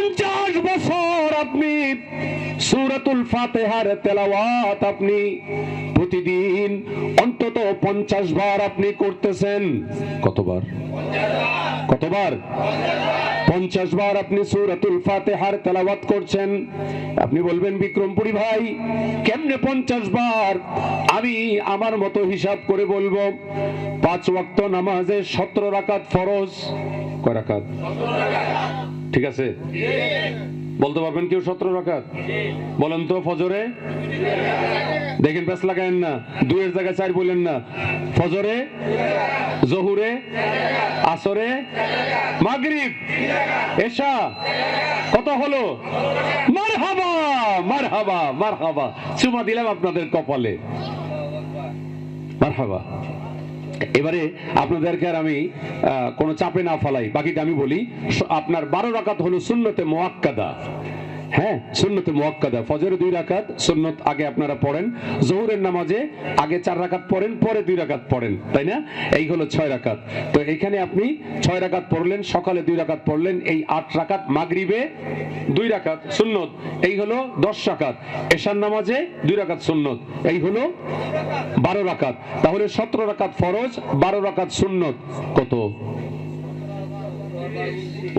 পঞ্চাশ বছর আপনি সুরাতুল ফাতেহার তেলাওয়াত আপনি প্রতিদিন অন্তত পঞ্চাশ বার আপনি করতেছেন। কতবার? কতবার? পঞ্চাশ বার আপনি সুরাতুল ফাতেহার তেলাওয়াত করছেন। আপনি বলবেন, বিক্রমপুরী ভাই, কেমনে পঞ্চাশ বার? আমি আমার মতো হিসাব করে বলব, পাঁচ ওয়াক্ত নামাজে সতেরো রাকাত ফরজ। কয় রাকাত? ঠিক আছে? বলতে পারবেন কেউ সতেরো রাকাত? বলেন তো ফজরে? দেখেন ব্যাস লাগায়েন না দুয়ের জায়গায় চার বললেন না। ফজরে, জহুরে, আসরে, মাগরিব, এশা, কত হলো? মার হাবা মার হাবা মার হাবা চুমা দিলাম আপনাদের কপালে। মার হাবা এবারে আপনাদেরকে আর আমি কোনো চাপে না ফালাই। বাকিটা আমি বলি, আপনার বারো রাকাত হলো শূন্যতে মোয়াক্কাদা। হ্যাঁ সুন্নতে মুয়াক্কাদা ফজরে দুই রাকাত, সুন্নত আগে আপনারা পড়েন। জহুরের নামাজে আগে চার রাকাত পড়েন, পরে দুই রাকাত পড়েন, তাই না? এই হলো ছয় রাকাত। তো এখানে আপনি ছয় রাকাত পড়লেন, সকালে দুই রাকাত পড়লেন, এই আট রাকাত মাগরিবে দুই রাকাত সুন্নত। এই হলো দশ রাকাত। এশার নামাজে দুই রাকাত সুন্নত। এই হলো বারো রাকাত। তাহলে সতেরো রাকাত ফরজ, বারো রাকাত সুন্নত। কত?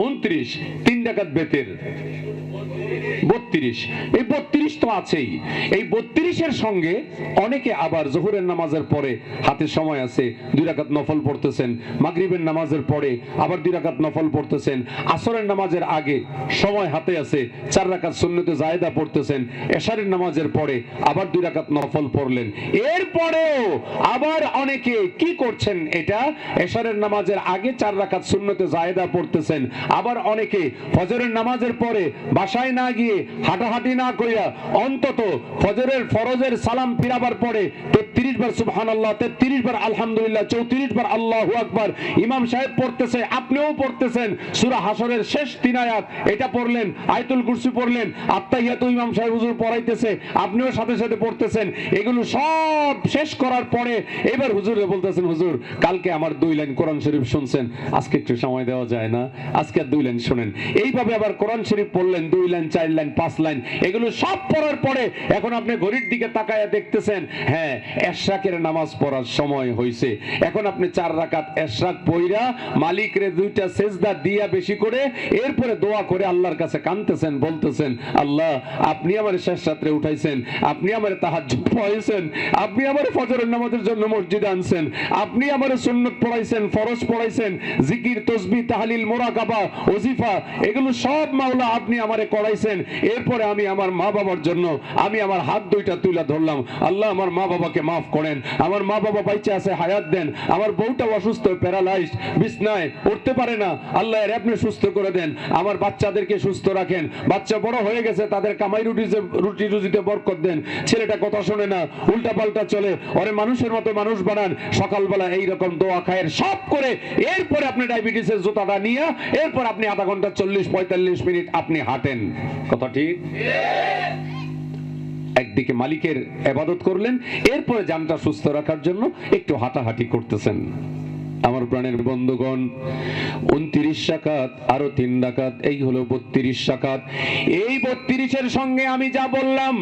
উনত্রিশ, তিন ডাকাত বেতের। বত্রিশ, এই বত্রিশ তো আছেই। এই বত্রিশের সঙ্গে অনেকে আবার জহুরের নামাজের পরে হাতে সময় আছে, দুই রাকাত নফল পড়তেছেন, মাগরিবের নামাজের পরে আবার দুই রাকাত নফল পড়তেছেন, আসরের নামাজের আগে সময় হাতে আছে, চার রাকাত সুন্নতে জায়দা পড়তেছেন, এশারের নামাজের পরে আবার দুই রাকাত নফল পড়লেন। এরপরেও আবার অনেকে কি করছেন এটা? এশারের নামাজের আগে চার রাকাত সুন্নতে জায়দা পড়তেছেন আবার অনেকে ফজরের নামাজের পরে বাসায় না গিয়ে হাঁটাহাঁটি না করিয়া অন্তত ফজরের ফরজের সালাম ফিরাবার পরে তেত্রিশ বার সুবহান আল্লাহ তেত্রিশ বার আলহামদুলিল্লাহ, চৌত্রিশ বার আল্লাহ আকবার ইমাম সাহেব পড়তেছে, আপনিও পড়তেছেন। সুরা হাসরের শেষ তিন আয়াত, এটা পড়লেন, আয়তুল কুরসি পড়লেন আত্মাহিয়াতু ইমাম সাহেব হুজুর পড়াইতেছে, আপনিও সাথে সাথে পড়তেছেন। এগুলো সব শেষ করার পরে এবার হুজুরে বলতেছেন, হুজুর, কালকে আমার দুই লাইন কোরআন শরীফ শুনছেন, আজকে একটু সময় দেওয়া যায় না? আজকে দুই লাইন শুনেন। এইভাবে আবার কোরআন শরীফ পড়লেন, দুই লাইন, চার লাইন, পাঁচ লাইন, এগুলো সব পড়ার পরে এখন আপনি ঘড়ির দিকে তাকায়া দেখতেছেন হ্যাঁ এশরাকের নামাজ পড়ার সময় হয়েছে এখন আপনি চার রাকাত এশরাক পইরা মালিকরে দুইটা সেজদা দিয়া বেশি করে এরপরে দোয়া করে আল্লাহর কাছে কানতেছেন বলতেছেন, আল্লাহ, আপনি আমার শেষ রাত্রে উঠাইছেন, আপনি আমার তাহাজ্জুদ পড়াইছেন, আপনি আমার ফজরের নামাজের জন্য মসজিদে আনছেন, আপনি আমার সুন্নত পড়াইছেন, ফরজ পড়াইছেন, জিকির তসবি তাহলিল মোরাকাবা, ওজিফা, এগুলো সব মাওলা আপনি আমারে করাইছেন। এরপরে আমি আমার মা বাবার জন্য, আমি আমার হাত দুইটা তুলে ধরলাম। আল্লাহ আমার মা বাবাকে মাফ করেন। আমার মা বাবা বাইচে আছে, হায়াত দেন। আমার বউটা অসুস্থ প্যারালাইজ বিছনায় উঠতে পারে না। আল্লাহ এর আপনি সুস্থ করে দেন। আমার বাচ্চাদেরকে সুস্থ রাখেন। বাচ্চা বড় হয়ে গেছে, তাদের কামাই রুটি রুটি রুজিতে বরকত দেন। ছেলেটা কথা শোনে না উল্টা পাল্টা চলে। ওরে মানুষের মতো মানুষ বানান। সকালবেলা এই রকম দোয়া খায়ের সব করে, এরপরে আপনি ডায়াবেটিসের জুতাটা নিয়ে এরপর আপনি আধা ঘণ্টা চল্লিশ পঁয়তাল্লিশ মিনিট আপনি হাঁটেন। কথা ঠিক? একদিকে মালিকের আবাদত করলেন, এরপরে যানটা সুস্থ রাখার জন্য একটু হাঁটাহাঁটি করতেছেন। আমার প্রাণের বন্ধুগণ, উনত্রিশ সাকাত, আরও তিন ডাকাত, এই হলো বত্রিশ সাকাত। এই বত্রিশের সঙ্গে আমি যা বললাম,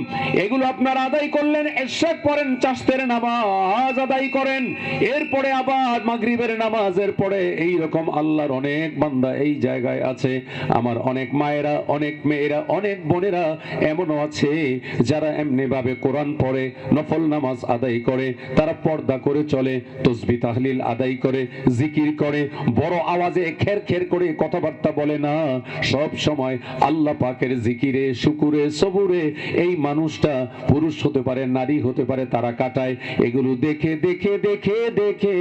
এগুলো আপনারা আদায় করলেন এরশাক পড়েন চাষতের নামাজ আদায় করেন, এরপরে আবার মাগরিবের নামাজের পরে এই রকম আল্লাহর অনেক বান্দা এই জায়গায় আছে। আমার অনেক মায়েরা, অনেক মেয়েরা, অনেক বোনেরা এমনও আছে, যারা এমনি ভাবে কোরআন পড়ে, নফল নামাজ আদায় করে, তারা পর্দা করে চলে, তসবি তাহলিল আদায় করে জিকির করে, বড় আওয়াজে খের খের করে কথাবার্তা বলে না। সব সময় আল্লাহ পাকের জিকিরে, শুকুরে, সবুরে এই মানুষটা পুরুষ হতে পারে, নারী হতে পারে, তারা কাটায়। এগুলো দেখে দেখে দেখে দেখে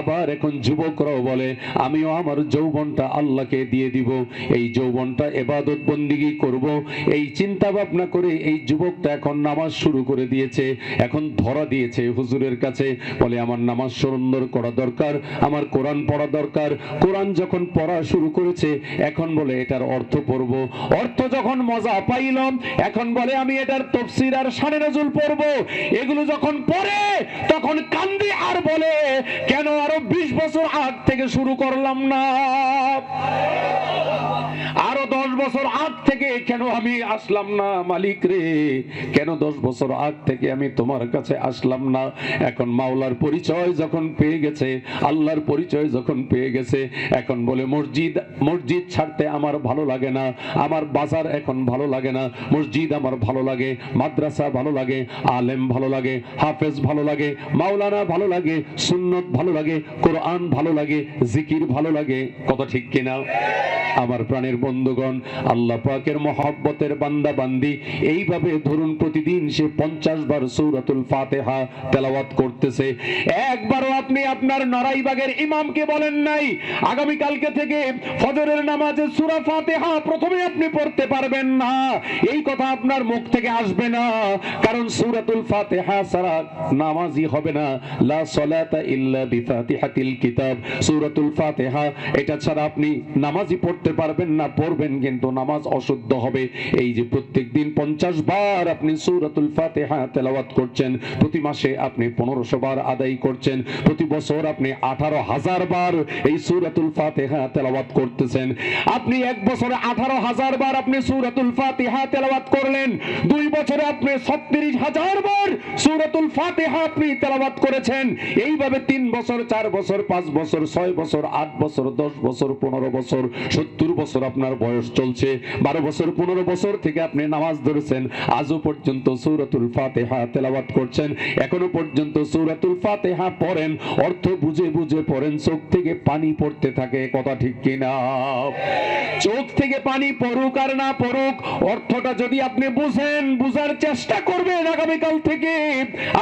আবার এখন যুবকরাও বলে, আমিও আমার যৌবনটা আল্লাহকে দিয়ে দিব। এই যৌবনটা এবাদত বন্দিগি করব। এই চিন্তা ভাবনা করে এই যুবকটা এখন নামাজ শুরু করে দিয়েছে, এখন ধরা দিয়েছে হুজুরের কাছে। বলে, আমার নামাজ সুন্দর করা দরকার আমার কোরআন পড়া দরকার। কোরআন যখন পড়া শুরু করেছে, এখন বলে এটার অর্থ পড়ব। অর্থ যখন মজা পাইলাম, এখন বলে আমি এটার তফসির আর সানে নজুল পড়ব। এগুলো যখন পড়ে, তখন কান্দি আর বলে, কেন আরও বিশ বছর আগ থেকে শুরু করলাম না? আরও দশ বছর আগ থেকে কেন আমি আসলাম না, মালিক রে? কেন দশ বছর আগ থেকে আমি তোমার কাছে আসলাম না? এখন মাওলার পরিচয় যখন পেয়ে গেছে, আল্লাহর পরিচয় যখন পেয়ে গেছে, এখন বলে, মসজিদ মসজিদ ছাড়তে আমার ভালো লাগে না। আমার বাজার এখন ভালো লাগে না। মসজিদ আমার ভালো লাগে, মাদ্রাসা ভালো লাগে, আলেম ভালো লাগে, হাফেজ ভালো লাগে, মাওলানা ভালো লাগে, সুন্নত ভালো লাগে, কোরআন ভালো লাগে, জিকির ভালো লাগে। কত ঠিক কিনা? আমার প্রাণের বন্ধুগণ, আল্লাহ পাকের মহব্বতের বান্দা বান্দি, এইভাবে ধরুন প্রতিদিন সে পঞ্চাশ বার সৌরাতুল ফাতেহা তেলাওয়াত করতেছে। একবারও আপনি আপনার নড়াইবাগের ইমামকে বলেন নাই। আগামী কালকে থেকে ফজরের নামাজে সূরা ফাতিহা প্রথমে আপনি পড়তে পারবেন না। এই কথা আপনার মুখ থেকে আসবে না। কারণ সূরাতুল ফাতিহা ছাড়া নামাজই হবে না। লা সালাতা ইল্লা বিফাতিহাতিল কিতাব। সূরাতুল ফাতিহা, এটা ছাড়া আপনি নামাজই পড়তে পারবেন না, পড়বেন কিন্তু নামাজ অশুদ্ধ হবে। এই যে প্রত্যেকদিন পঞ্চাশ বার আপনি সূরাতুল ফাতিহা তেলাওয়াত করছেন, প্রতি মাসে আপনি পনেরোশো বার আদায় করছেন, প্রতি বছর আপনি আঠারো হাজার বার এই সূরাতুল ফাতিহা তেলাওয়াত করতেছেন। আপনি এক বছরে আঠারো হাজার বার আপনি সূরাতুল ফাতিহা তেলাওয়াত করলেন। দুই বছরে আপনি ছত্রিশ হাজার বার সূরাতুল ফাতিহা আপনি তেলাওয়াত করেছেন। এইভাবে তিন বছর, চার বছর, পাঁচ বছর, ছয় বছর, আট বছর, দশ বছর, পনেরো বছর, সত্তর বছর আপনার বয়স চলছে। বারো বছর, পনেরো বছর থেকে আপনি নামাজ ধরেছেন। আজও পর্যন্ত সূরাতুল ফাতিহা তেলাওয়াত করছেন। এখনও পর্যন্ত সূরাতুল ফাতিহা পড়েন। অর্থ বুঝে বুঝে পড়েন, চোখ থেকে পানি পড়তে থাকে কথা ঠিক কিনা? চোখ থেকে পানি পড়ুক আর না পড়ুক, অর্থটা যদি আপনি বুঝেন, বুঝার চেষ্টা করবেন আগামীকাল থেকে,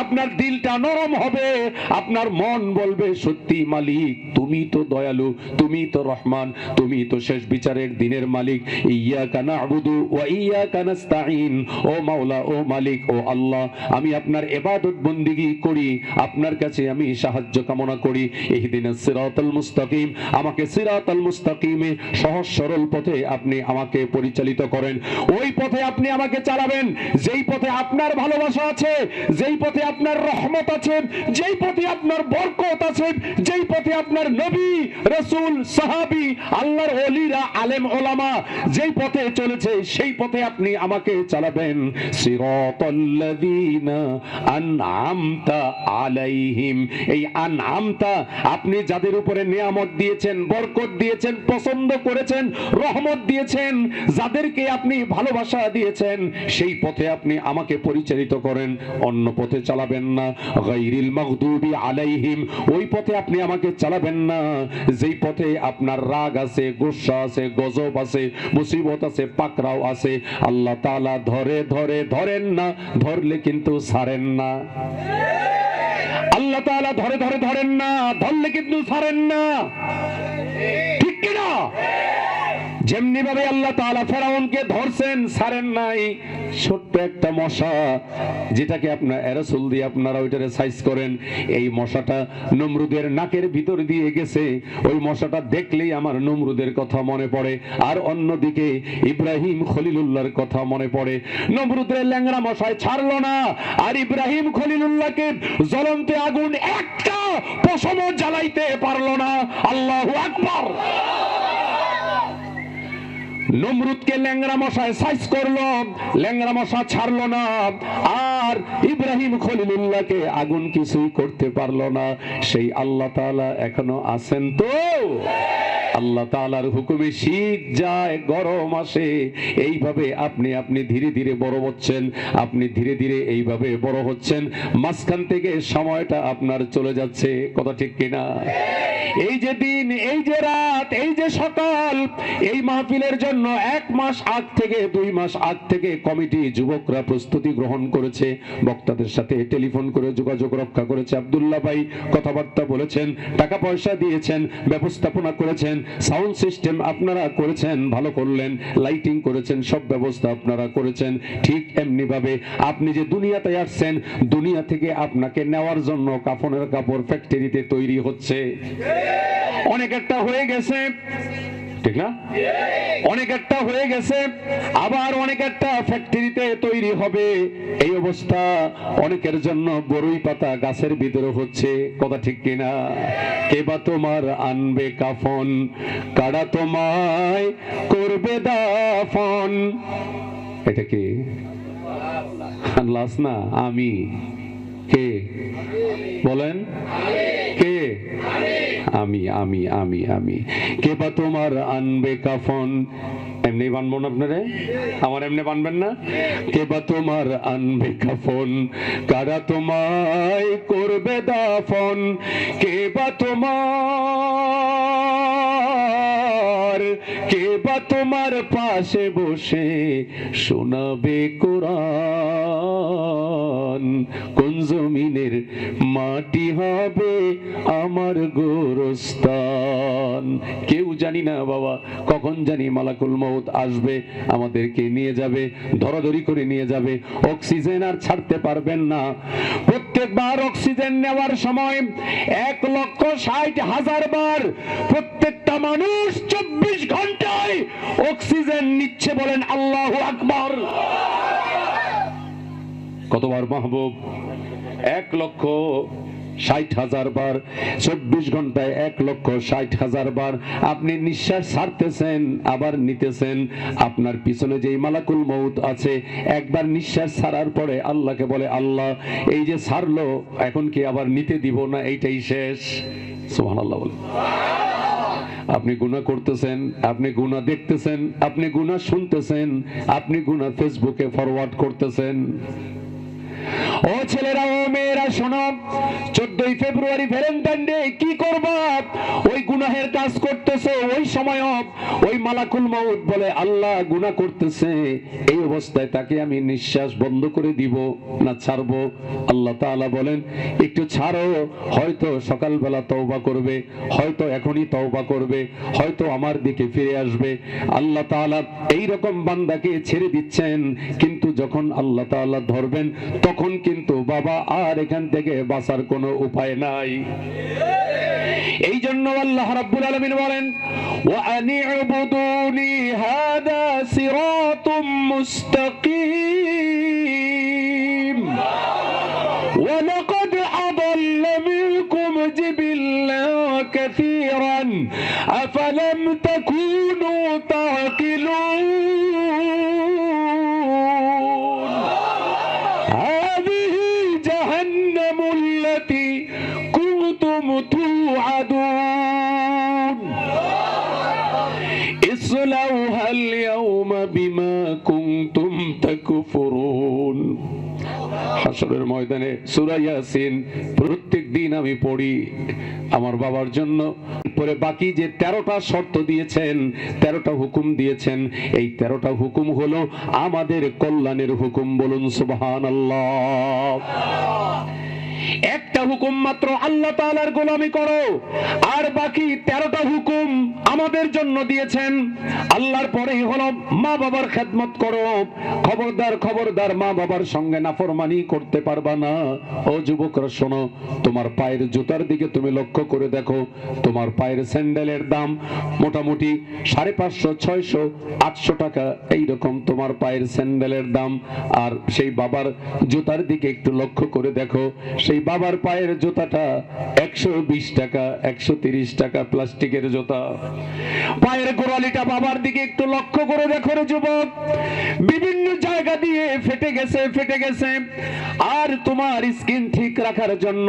আপনার দিলটা নরম হবে, আপনার মন বলবে, সত্যি মালিক, তুমি তো দয়ালু, তুমি তো রহমান, তুমি তো শেষ বিচারের দিনের মালিক। ইয়া কানা আবুদু ও ইয়া কানাস্তাইন ও মাওলা, ও মালিক, ও আল্লাহ, আমি আপনার এবাদত বন্দিগি করি, আপনার কাছে আমি সাহায্য কামনা করি। পরিচালিত করেন। ওই পথে আপনি আমাকে চালাবেন। যেই পথে আপনার ভালোবাসা আছে, যেই পথে আপনার রহমত আছে, যেই পথে আপনার বরকত আছে, যেই পথে আপনার নবী, রসুল, সাহাবি, আল্লাহর ওলিরা, আলেম, ওলামা, যেই পথে চলেছে, সেই পথে আপনি আমাকে চালাবেন। সিরাতাল্লাযীনা আনআমতা আলাইহিম। এই আনআমতা আপনি যাদের উপরে নিয়ামত দিয়েছেন, বরকত দিয়েছেন, পছন্দ করেছেন, রহমত দিয়েছেন, যাদেরকে আপনি ভালোবাসা দিয়েছেন, সেই পথে আপনি আমাকে পরিচালিত করেন, অন্য পথে চালাবেন না। গাইরিল মাগদুবি আলাইহিম, ওই পথে আপনি আমাকে চালাবেন না। যেই পথে আপনার রাগ আছে, গুসা আছে, গজব আছে, মুসিবত আছে পাকরাও আছে, আল্লাহ তাআলা ধরে ধরে ধরেন না, ধরলে কিন্তু ছাড়েন না। আল্লাহ তালা ধরে ধরে ধরেন না ধরলে কিন্তু ছাড়েন না। ঠিক কিনা? যেমনি ভাবে আল্লাহ তাআলা ফেরাউনকে ধরছেন, ছাড়েন নাই। ছোট্ট একটা মশা, যেটাকে আপনার এরসুল দিয়ে আপনারা ওইটারে সাইজ করেন, এই মশাটা নমরুদের নাকের ভিতর দিয়ে গেছে। ওই মশাটা দেখলেই আমার নমরুদের কথা মনে পড়ে। আর অন্যদিকে ইব্রাহিম খলিলুল্লাহর কথা মনে পড়ে। নমরুদের ল্যাংড়া মশায় ছাড়লো না, আর ইব্রাহিম খলিলুল্লাহকে জ্বলন্তে আগুন একটা পশমও জ্বালাইতে পারল না। আল্লাহু আকবার। নমরুদকে ল্যাংরা মশায় সাইজ করল ল্যাংরা মশা ছাড়লো না। আর ইব্রাহিম খলিলুল্লাহকে আগুন কিছুই করতে পারল না। সেই আল্লাহ তাআলা এখনও আছেন তো? আল্লাহ তাআলার হুকুমে শীত যায়, গরম আসে। এইভাবে আপনি আপনি ধীরে ধীরে বড় হচ্ছেন, আপনি ধীরে ধীরে এইভাবে বড় হচ্ছেন। মাঝখান থেকে সময়টা আপনার চলে যাচ্ছে, কথা ঠিক কিনা? এই যে দিন, এই যে রাত, এই যে সকাল, এই মাহফিলের জন্য এক মাস আগ থেকে, দুই মাস আগ থেকে কমিটি যুবকরা প্রস্তুতি গ্রহণ করেছে। বক্তাদের সাথে টেলিফোন করে যোগাযোগ রক্ষা করেছে আব্দুল্লাহ ভাই। কথাবার্তা বলেছেন, টাকা পয়সা দিয়েছেন, ব্যবস্থাপনা করেছেন সাউন্ড সিস্টেম আপনারা করেছেন, ভালো করলেন, লাইটিং করেছেন, সব ব্যবস্থা আপনারা করেছেন, ঠিক এমনিভাবে আপনি যে দুনিয়াতে আসছেন, দুনিয়া থেকে আপনাকে নেওয়ার জন্য কাফনের কাপড় ফ্যাক্টরিতে তৈরি হচ্ছে। অনেক একটা হয়ে গেছে। ঠিক না? অনেক একটা হয়ে গেছে, আবার অনেক একটা ফ্যাক্টরিতে তৈরি হবে। এই অবস্থা অনেকের জন্য বড়ই পাতা গাছের ভিতরে হচ্ছে, কথা ঠিক কিনা কে বা তোমার আনবে কাফন? কারা তোমায় করবে দাফন? এটা কি? না, আমি। কে? বলেন। কে? আমি আমি আমি আমি। কে বা তোমার আনবে কাফন? এমনি বানবো না আপনারে? আমার এমনি বানবেন না? কে বা তোমার আনবে কাফন? কারা তোমায় করবে দাফন? কে বা তোমার কে বা তোমার পাশে বসে শোনাবে কোরআন? কোন জমিনের মাটি হবে আমার গোরস্থান কেউ জানি না বাবা, কখন জানি মালাকুল মৌত আসবে, আমাদেরকে নিয়ে যাবে ধরাধরি করে নিয়ে যাবে, অক্সিজেন আর ছাড়তে পারবেন না। প্রত্যেকবার অক্সিজেন নেওয়ার সময় এক লক্ষ ষাট হাজার বার প্রত্যেকটা মানুষ চব্বিশ ঘন্টায় অক্সিজেন নিচ্ছে বলেন আল্লাহ আকবর। কতবার মাহবুব? এক লক্ষ ষাট হাজার বার, চব্বিশ ঘন্টায় এক লক্ষ ষাট হাজার বার। আপনি নিঃশ্বাস ছাড়তেছেন, আবার নিতেছেন। আপনার পিছনে যেই মালাকুল মৌত আছে, একবার নিঃশ্বাস ছাড়ার পরে আল্লাহকে বলে, আল্লাহ, এই যে ছাড়লো, এখন কি আবার নিতে দিব না? এইটাই শেষ। সোহান আল্লাহ বলে। আপনি গুণা করতেছেন, আপনি গুণা দেখতেছেন, আপনি গুণা শুনতেছেন, আপনি গুণা ফেসবুকে ফরওয়ার্ড করতেছেন। ও ছেলেরা, ও মেয়েরা, শোনো, চোদ্দই ফেব্রুয়ারি ভ্যালেন্টাইন ডে, কি করবা? ওই গুনাহের কাজ করতেছে, ওই সময় ওই মালাকুল মউত বলে, আল্লাহ গুনাহ করতেছে। এই অবস্থায় তাকে আমি নিঃশ্বাস বন্ধ করে দিব না ছাড়বো? আল্লাহ তাআলা বলেন, একটু ছাড়ো, হয়তো সকালবেলা তওবা করবে, হয়তো এখনই তওবা করবে, হয়তো আমার দিকে ফিরে আসবে। আল্লাহ তাআলা এই রকম বান্দাকে ছেড়ে দিচ্ছেন, কিন্তু যখন আল্লাহ তাআলা ধরবেন, তখন কিন্তু বাবা আর এখান থেকে বাঁচার কোনো উপায় নাই। এই জন্য আল্লাহ রাব্বুল আলামিন বলেন, ওয়া আনি'বুদুনি হাদা সিরাতুম মুস্তাকিম। ওয়া লাকাদ আদাল্লা মিনকুম জিবিল্লা কাসীরান। আফালাম তাকুনু তা হাসরের ময়দানে সুরাইয়া ইয়াসিন প্রত্যেক দিন আমি পড়ি আমার বাবার জন্য। পরে বাকি যে তেরোটা শর্ত দিয়েছেন, তেরোটা হুকুম দিয়েছেন, এই তেরোটা হুকুম হলো আমাদের কল্যাণের হুকুম বলুন সুবহান একটা হুকুম মাত্র আল্লাহ তাআলার গোলামি করো। আর বাকি তেরোটা হুকুম আমাদের জন্য দিয়েছেন। আল্লাহর পরেই হলো মা বাবার খেদমত করো। খবরদার খবরদার মা বাবার সঙ্গে নাফরমানি করতে পারবা না। ও যুবকরা, শোনো, তোমার পায়ের জুতার দিকে তুমি লক্ষ্য করে দেখো। তোমার পায়ের স্যান্ডেলের দাম মোটামুটি সাড়ে পাঁচশো, ছয়শো, আটশো টাকা। এইরকম তোমার পায়ের স্যান্ডেলের দাম। আর সেই বাবার জুতার দিকে একটু লক্ষ্য করে দেখো। সেই বাবার পায়ের জুতাটা একশো বিশ টাকা, একশো তিরিশ টাকা প্লাস্টিকের জুতা। পায়ের গোড়ালিটা বাবার দিকে একটু লক্ষ্য করে দেখো রে যুবক। বিভিন্ন জায়গা দিয়ে ফেটে গেছে ফেটে গেছে। আর তোমার স্কিন ঠিক রাখার জন্য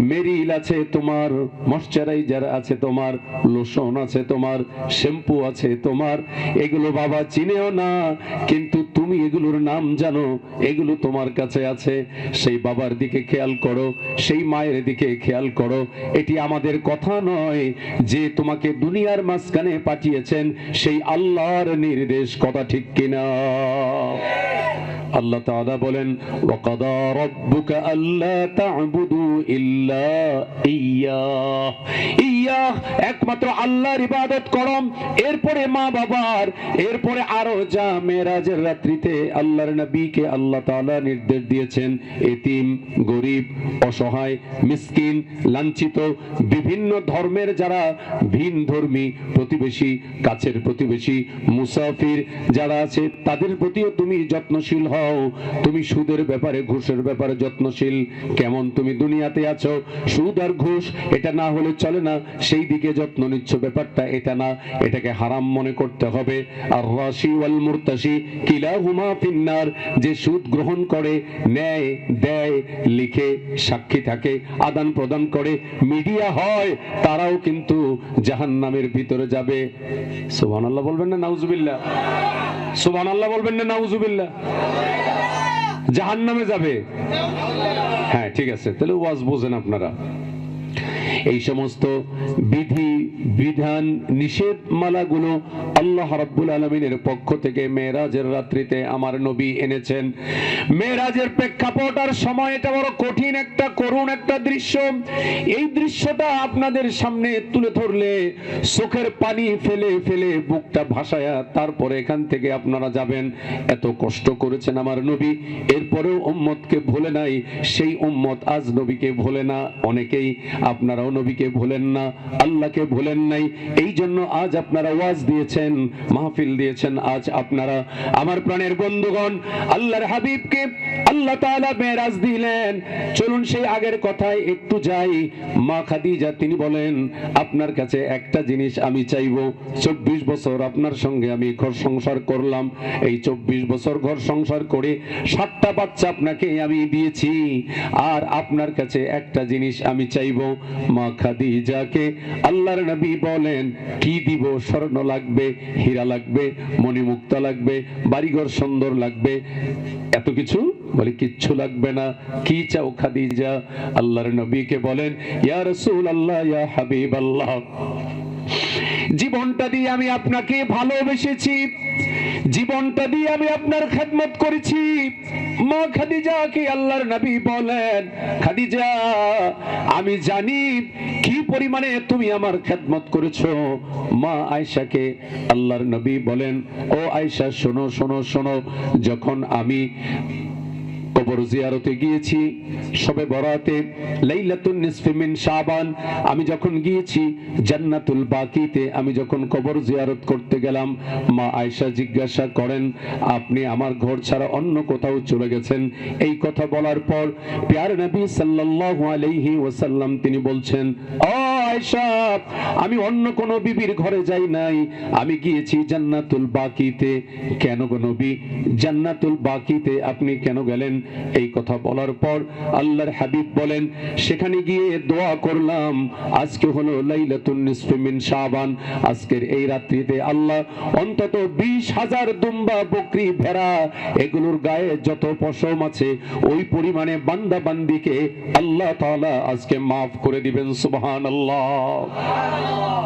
মেরিল আছে তোমার, ময়শ্চারাইজার আছে তোমার, লোশন আছে তোমার, শ্যাম্পু আছে তোমার। এগুলো বাবা চিনেও না, কিন্তু তুমি এগুলোর নাম জানো, এগুলো তোমার কাছে আছে। সেই বাবার দিকে খেয়াল করো। সেই মায়ের দিকে খেয়াল করো। এটি আমাদের কথা নয় যে তোমাকে দুনিয়ার মাঝখানে পাঠিয়েছেন, সেই আল্লাহর নির্দেশ কথা ঠিক কিনা। আল্লাহ তাআলা বলেন ইল্লা ইয়্যাহ ইয়্যাহ একমাত্র আল্লাহর ইবাদত করো এরপরে মা বাবার, এরপরে আরও যা মেরাজের রাত্রিতে আল্লাহর নবীকে আল্লাহ তাআলা নির্দেশ দিয়েছেন, এতিম, গরিব, অসহায়, মিসকিন, লাঞ্ছিত, বিভিন্ন ধর্মের যারা ভিন ধর্মী প্রতিবেশী, কাছের প্রতিবেশী, মুসাফির যারা আছে, তাদের প্রতিও তুমি যত্নশীল হও। তুমি সুদের ব্যাপারে, ঘুষের ব্যাপারে যত্নশীল। কেমন তুমি দুনিয়াতে আছো? সুদ আর ঘুষ, এটা না হলে চলে না। সেই দিকে যত্ন নিচ্ছ ব্যাপারটা, এটা না, এটাকে হারাম মনে করতে হবে। আর রাশি ওয়াল মুরতাশি কিলাহুমা ফিন্নার, যে সুদ গ্রহণ করে নেয় দেয়, লিখে সাক্ষী থাকে, আদান প্রদান করে, মিডিয়া হয়, তারাও কিন্তু জাহান্নামের ভিতরে যাবে। সুবহানাল্লাহ বলবেন না, নাউজুবিল্লাহ? সুবহানাল্লাহ বলবেন না, নাউজুবিল্লাহ? জাহান্নামে যাবে? হ্যাঁ ঠিক আছে, তাহলে ওয়াজ বোঝেন আপনারা। এই সমস্ত বিধি, বিধান নিষেধ মালাগুলো আল্লাহ রাব্বুল আলমিনের পক্ষ থেকে মেয়েরাজের রাত্রিতে আমার নবী এনেছেন। মেয়েরাজের প্রেক্ষাপট আর সময় এটা বড় কঠিন একটা, করুণ একটা দৃশ্য। এই দৃশ্যটা আপনাদের সামনে তুলে ধরলে চোখের পানি ফেলে ফেলে বুকটা ভাসায়া তারপরে এখান থেকে আপনারা যাবেন। এত কষ্ট করেছেন আমার নবী, এরপরেও উম্মতকে ভুলে নাই, সেই উম্মত আজ নবীকে ভোলে না, অনেকেই আপনারাও নবীকে ভুলেন না, আল্লাহকে ভুলেন নাই। এই জন্য আজ আপনারা ওয়াজ দিয়েছেন, মাহফিল দিয়েছেন, আজ আপনারা, আমার প্রাণের বন্ধুগণ, আল্লাহর হাবিবকে আল্লাহ তাআলা মেরাজ দিলেন। চলুন সেই আগের কথায় একটু যাই। মা খাদিজা, তিনি বলেন, আপনার কাছে একটা জিনিস আমি চাইব। চব্বিশ বছর আপনার সঙ্গে আমি ঘর সংসার করলাম। এই চব্বিশ বছর ঘর সংসার করে সাতটা বাচ্চা আপনাকে আমি দিয়েছি। আর আপনার কাছে একটা জিনিস আমি চাইব। মা খাদিজাকে আল্লাহর নবী বলেন, কি দিব? স্বর্ণ লাগবে, হীরা লাগবে, মণিমুক্তা লাগবে, বাড়িঘর সুন্দর লাগবে, এত কিছু? বলে, কিচ্ছু লাগবে না। কি চাও খাদিজা? আল্লাহর নবীকে বলেন, ইয়া রাসূল আল্লাহ ইয়া হাবিব আল্লাহ জীবনটা দিয়ে আমি আপনাকে ভালোবেসেছি। জীবনটা দিয়ে আমি আপনার খেদমত করেছি। মা খাদিজা কি আল্লাহর নবী বলেন, খাদিজা, আমি জানি কি পরিমাণে তুমি আমার খেদমত করেছ। মা আয়েশাকে আল্লাহর নবী বলেন, ও আয়েশা, শোনো শোনো শোনো, যখন আমি কবর জিয়ারতে গিয়েছি, সবে বরাতে লাইলাতুন নিসফি মিন শাবান। আমি যখন গিয়েছি জান্নাতুল বাকিতে, আমি যখন কবর জিয়ারত করতে গেলাম, মা আয়েশা জিজ্ঞাসা করেন, আপনি আমার ঘর ছাড়া অন্য কোথাও চলে গেছেন? এই কথা বলার পর প্যার নবী সাল্লাল্লাহু আলাইহি ওয়াসাল্লাম তিনি বলছেন ও আয়েশা আমি অন্য কোন বিবির ঘরে যাই নাই। আমি গিয়েছি জান্নাতুল বাকিতে। কেন গো নবী? জান্নাতুল বাকিতে আপনি কেন গেলেন? এই কথা বলার পর আল্লাহর হাবিব বলেন, সেখানে গিয়ে দোয়া করলাম। আজকে হলো লাইলাতুন নিসফি মিন শাবান। আজকের এই রাত্রিতে আল্লাহ অন্তত বিশ হাজার দুম্বা বকরি ভেড়া, এগুলোর গায়ে যত পশম আছে, ওই পরিমাণে বান্দা বান্দিকে আল্লাহ তাআলা আজকে মাফ করে দিবেন, সুবহানাল্লাহ। আল্লাহ